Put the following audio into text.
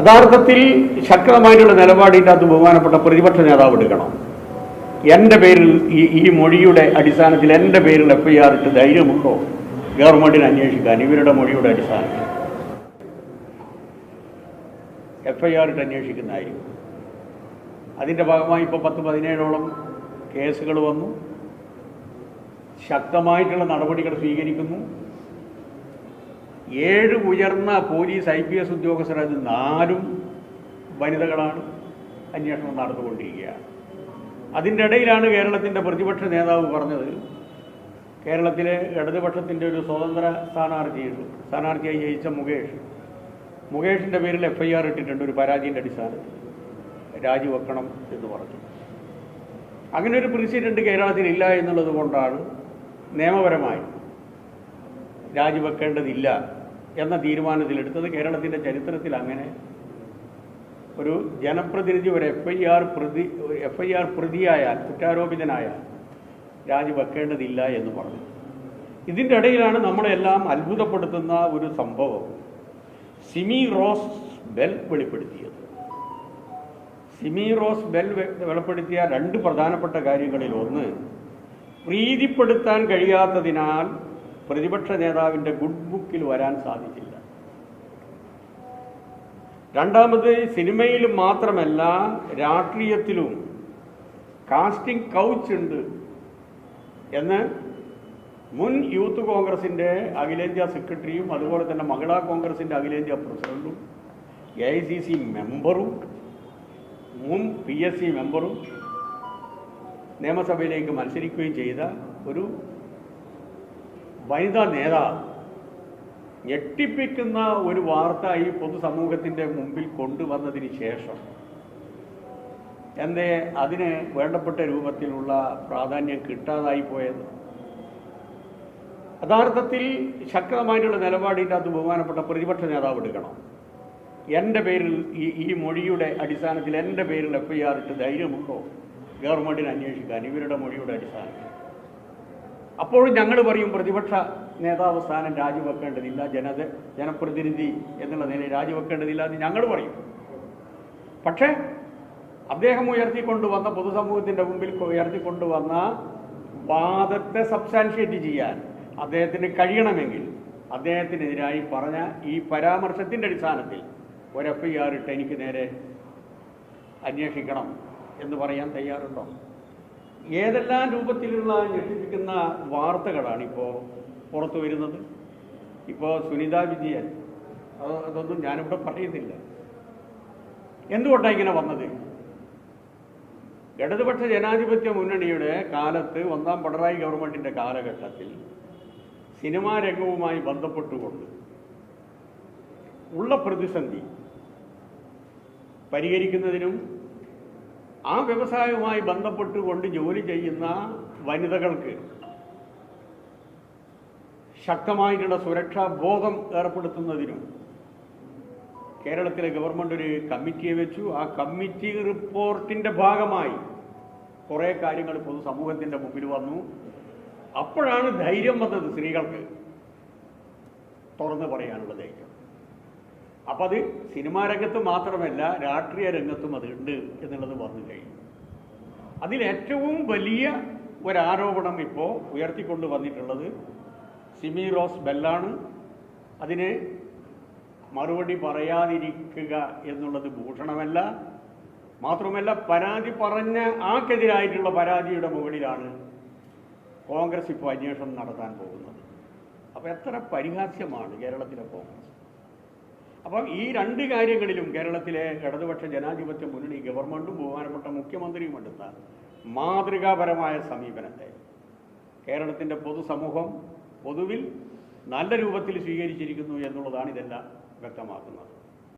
യഥാർത്ഥത്തിൽ ശക്തമായിട്ടുള്ള നിലപാടിന്റെ അത് ബഹുമാനപ്പെട്ട പ്രതിപക്ഷ നേതാവ് എടുക്കണം. എന്റെ പേരിൽ ഈ ഈ മൊഴിയുടെ അടിസ്ഥാനത്തിൽ എന്റെ പേരിൽ എഫ് ഐ ആർ ഇട്ട് ധൈര്യമുണ്ടോ? ഗവൺമെന്റിന് അന്വേഷിക്കാൻ ഇവരുടെ മൊഴിയുടെ അടിസ്ഥാനത്തിൽ. എഫ് ഐ ആർ ഇട്ട് അന്വേഷിക്കുന്നതായിരിക്കും. അതിന്റെ ഭാഗമായി ഇപ്പോൾ പത്ത് പതിനേഴോളം കേസുകൾ വന്നു. ശക്തമായിട്ടുള്ള നടപടികൾ സ്വീകരിക്കുന്നു. ഏഴ് ഉയർന്ന പോലീസ് ഐ പി എസ് ഉദ്യോഗസ്ഥർ നാലും വനിതകളാണ് അന്വേഷണം നടന്നുകൊണ്ടിരിക്കുകയാണ്. അതിന്റെ ഇടയിലാണ് കേരളത്തിന്റെ പ്രതിപക്ഷ നേതാവ് പറഞ്ഞത്. കേരളത്തിലെ ഇടതുപക്ഷത്തിന്റെ ഒരു സ്വതന്ത്ര സ്ഥാനാർത്ഥിയുണ്ട് സ്ഥാനാർത്ഥിയായി ജയിച്ച മുകേഷ്. മുകേഷിന്റെ പേരിൽ എഫ് ഐ ആർ ഇട്ടിട്ടുണ്ട് ഒരു പരാതിന്റെ അടിസ്ഥാനത്തിൽ. രാജിവെക്കണം എന്ന് പറഞ്ഞു. അങ്ങനെ ഒരു പ്രസിഡന്റ് കേരളത്തിലില്ല എന്നുള്ളത് കൊണ്ടാണ് നിയമപരമായി രാജിവെക്കേണ്ടതില്ല എന്ന തീരുമാനത്തിലെടുത്തത് കേരളത്തിന്റെ ചരിത്രത്തിൽ അങ്ങനെ ഒരു ജനപ്രതിനിധി ഒരു എഫ് ഐ ആർ പ്രതി എഫ് ഐ ആർ പ്രതിയായാൽ കുറ്റാരോപിതനായാൽ രാജിവെക്കേണ്ടതില്ല എന്ന് പറഞ്ഞു. ഇതിന്റെ ഇടയിലാണ് നമ്മളെല്ലാം അത്ഭുതപ്പെടുത്തുന്ന ഒരു സംഭവം സിമി റോസ് ബെൽ വെളിപ്പെടുത്തിയത്. സിമി റോസ് ബെൽ വെളിപ്പെടുത്തിയ രണ്ട് പ്രധാനപ്പെട്ട കാര്യങ്ങളിൽ ഒന്ന് പ്രീതിപ്പെടുത്താൻ കഴിയാത്തതിനാൽ പ്രതിപക്ഷ നേതാവിന്റെ ഗുഡ് ബുക്കിൽ വരാൻ സാധിച്ചില്ല. രണ്ടാമത് സിനിമയിൽ മാത്രമല്ല രാഷ്ട്രീയത്തിലും കാസ്റ്റിംഗ് കൗച്ച് ഉണ്ട് എന്ന് മുൻ യൂത്ത് കോൺഗ്രസിന്റെ അഖിലേന്ത്യാ സെക്രട്ടറിയും അതുപോലെ തന്നെ മഹിളാ കോൺഗ്രസിന്റെ അഖിലേന്ത്യാ പ്രസിഡന്റും എ ഐ സി സി മെമ്പറും മുൻ പി എസ് സി മെമ്പറും നിയമസഭയിലേക്ക് മത്സരിക്കുകയും ചെയ്ത ഒരു വനിതാ നേതാവ് ഞെട്ടിപ്പിക്കുന്ന ഒരു വാർത്ത ഈ പൊതുസമൂഹത്തിന്റെ മുമ്പിൽ കൊണ്ടുവന്നതിന് ശേഷം എന്തേ അതിന് വേണ്ടപ്പെട്ട രൂപത്തിലുള്ള പ്രാധാന്യം കിട്ടാതായി പോയത്? യഥാർത്ഥത്തിൽ ശക്തമായിട്ടുള്ള നിലപാടിന്റെ അത് ബഹുമാനപ്പെട്ട പ്രതിപക്ഷ നേതാവ് എടുക്കണം. എന്റെ പേരിൽ ഈ ഈ മൊഴിയുടെ അടിസ്ഥാനത്തിൽ എന്റെ പേരിൽ എഫ് ഐ ആർ ഇട്ട് ധൈര്യമുണ്ടോ? ഗവൺമെന്റിന് അന്വേഷിക്കാൻ ഇവരുടെ മൊഴിയുടെ അടിസ്ഥാനത്തിൽ. അപ്പോഴും ഞങ്ങൾ പറയും പ്രതിപക്ഷ നേതാവ് സ്ഥാനം രാജിവെക്കേണ്ടതില്ല ജനത ജനപ്രതിനിധി എന്നുള്ള നിലയിൽ രാജിവെക്കേണ്ടതില്ല എന്ന് ഞങ്ങൾ പറയും. പക്ഷേ അദ്ദേഹം ഉയർത്തിക്കൊണ്ടുവന്ന പൊതുസമൂഹത്തിന്റെ മുമ്പിൽ ഉയർത്തിക്കൊണ്ടുവന്ന വാദത്തെ സബ്സ്റ്റാൻഷിയേറ്റ് ചെയ്യാൻ അദ്ദേഹത്തിന് കഴിയണമെങ്കിൽ അദ്ദേഹത്തിനെതിരായി പറഞ്ഞ ഈ പരാമർശത്തിന്റെ അടിസ്ഥാനത്തിൽ ഒരു എഫ് ഐ ആർ ഇട്ട് എനിക്ക് നേരെ അന്വേഷിക്കണം എന്ന് പറയാൻ തയ്യാറുണ്ടോ? ഏതെല്ലാം രൂപത്തിലുള്ള ഞെട്ടിപ്പിക്കുന്ന വാർത്തകളാണ് ഇപ്പോൾ പുറത്തു വരുന്നത്? ഇപ്പോൾ സുനിത വിജയൻ അത് അതൊന്നും ഞാനിവിടെ പറയുന്നില്ല. എന്തുകൊണ്ടാണ് ഇങ്ങനെ വന്നത്? ഇടതുപക്ഷ ജനാധിപത്യ മുന്നണിയുടെ കാലത്ത് ഒന്നാം പിണറായി ഗവൺമെന്റിന്റെ കാലഘട്ടത്തിൽ സിനിമാ രംഗവുമായി ബന്ധപ്പെട്ടുകൊണ്ട് ഉള്ള പ്രതിസന്ധി പരിഹരിക്കുന്നതിനും ആ വ്യവസായവുമായി ബന്ധപ്പെട്ടുകൊണ്ട് ജോലി ചെയ്യുന്ന വനിതകൾക്ക് ശക്തമായിട്ടുള്ള സുരക്ഷാ ബോധം ഏർപ്പെടുത്തുന്നതിനും കേരളത്തിലെ ഗവൺമെന്റ് ഒരു കമ്മിറ്റിയെ വെച്ചു. ആ കമ്മിറ്റി റിപ്പോർട്ടിന്റെ ഭാഗമായി കുറേ കാര്യങ്ങൾ പൊതുസമൂഹത്തിന്റെ മുമ്പിൽ വന്നു. അപ്പോഴാണ് ധൈര്യം വന്നത് സ്ത്രീകൾക്ക്. തുറന്നു പറയാനുള്ള ധൈര്യം. അപ്പം അത് സിനിമാ രംഗത്ത് മാത്രമല്ല രാഷ്ട്രീയ രംഗത്തും അതുണ്ട് എന്നുള്ളത് വന്നു കഴിഞ്ഞു. അതിലേറ്റവും വലിയ ഒരാരോപണം ഇപ്പോൾ ഉയർത്തിക്കൊണ്ട് വന്നിട്ടുള്ളത് സിമി റോസ് ബെല്ലാണ്. അതിന് മറുപടി പറയാതിരിക്കുക എന്നുള്ളത് ഭൂഷണമല്ല. മാത്രമല്ല പരാതി പറഞ്ഞ ആക്കെതിരായിട്ടുള്ള പരാതിയുടെ മുകളിലാണ് കോൺഗ്രസ് ഇപ്പോൾ അന്വേഷണം നടത്താൻ പോകുന്നത്. അപ്പോൾ എത്ര പരിഹാസ്യമാണ് കേരളത്തിലെ കോൺഗ്രസ്. അപ്പം ഈ രണ്ട് കാര്യങ്ങളിലും കേരളത്തിലെ ഇടതുപക്ഷ ജനാധിപത്യ മുന്നണി ഗവൺമെന്റും ബഹുമാനപ്പെട്ട മുഖ്യമന്ത്രിയും എടുത്ത മാതൃകാപരമായ സമീപനത്തെ. കേരളത്തിന്റെ പൊതുസമൂഹം പൊതുവിൽ നല്ല രൂപത്തിൽ സ്വീകരിച്ചിരിക്കുന്നു എന്നുള്ളതാണ് ഇതെല്ലാം വ്യക്തമാക്കുന്നത്.